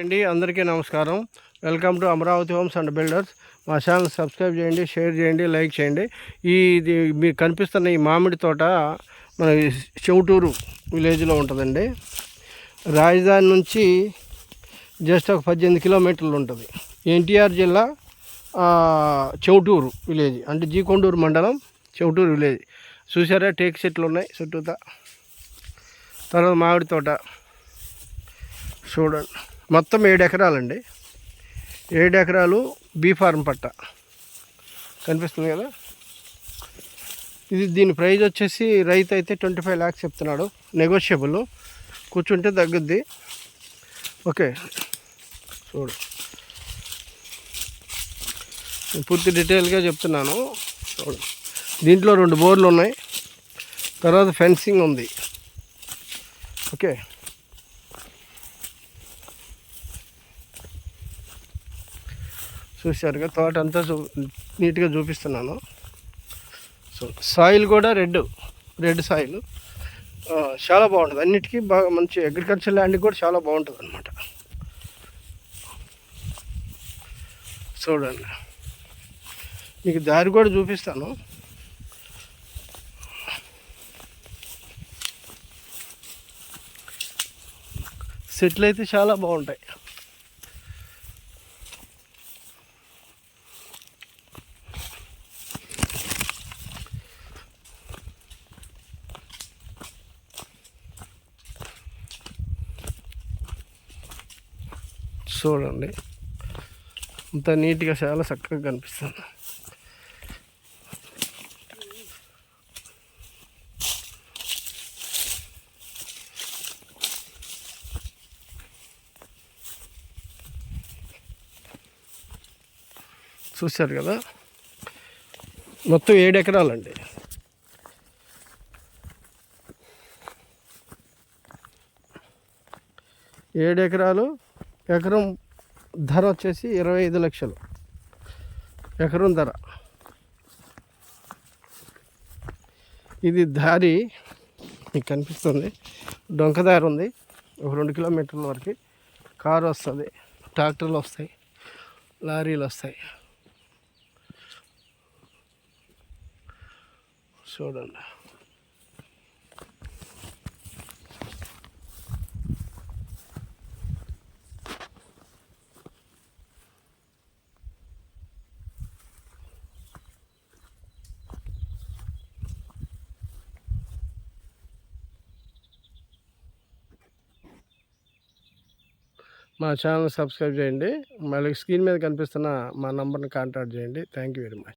అండి అందరికీ నమస్కారం. Welcome to Amaravati homes and builders. మా ఛానల్ సబ్స్క్రైబ్ చేయండి షేర్ చేయండి లైక్ చేయండి. ఈ ఇది మీకు కనిపిస్తున్న ఈ మామిడి తోట మన చెవుటూరు విలేజ్లో ఉంటుందండి. రాజధాని నుంచి జస్ట్ ఒక పద్దెనిమిది కిలోమీటర్లు ఉంటుంది. ఎన్టీఆర్ జిల్లా చౌటూరు చెవుటూరు విలేజ్ అంటే జీకొండూరు మండలం చెవుటూరు విలేజ్. చూసారా టేక్ చెట్లు ఉన్నాయి చుట్టూతా. తర్వాత మామిడి తోట. చూడండి. మొత్తం ఏడు ఎకరాలండి. ఏడు ఎకరాలు బీ ఫార్మ్ పట్ట. కనిపిస్తుంది కదా? ఇది దీని ప్రైజ్ వచ్చేసి రైతు అయితే ట్వంటీ ఫైవ్ ల్యాక్స్ చెప్తున్నాడు. నెగోషియబుల్. కూర్చుంటే తగ్గుద్ది. ఓకే. చూడు. నేను పూర్తి డీటెయిల్గా చెప్తున్నాను. చూడు. దీంట్లో రెండు బోర్లు ఉన్నాయి. తర్వాత ఫెన్సింగ్ ఉంది. ఓకే. చూశారుగా. తోట అంతా చూ నీట్గా చూపిస్తున్నాను. సో సాయిల్ కూడా రెడ్ రెడ్ సాయిల్. చాలా బాగుంటుంది. అన్నిటికీ బాగా మంచి అగ్రికల్చర్ ల్యాండ్ కూడా చాలా బాగుంటుంది అనమాట చూడండి. మీకు దారి కూడా చూపిస్తాను. సెట్లు అయితే చాలా బాగుంటాయి. చూడండి. అంత నీట్గా చాలా చక్కగా కనిపిస్తుంది. చూశారు కదా? మొత్తం ఏడు ఎకరాలండి. ఏడు ఎకరాలు ఎకరం ధర వచ్చేసి ఇరవై ఐదు లక్షలు. ఎకరం ధర. ఇది దారి మీకు కనిపిస్తుంది. డొంక దారి ఉంది. ఒక రెండు కిలోమీటర్ల వరకు కారు వస్తుంది. ట్రాక్టర్లు వస్తాయి. లారీలు వస్తాయి. చూడండి. మా ఛానల్ సబ్స్క్రైబ్ చేయండి. మళ్ళీ స్క్రీన్ మీద కనిపిస్తున్న మా నంబర్ని కాంటాక్ట్ చేయండి. Thank you very much.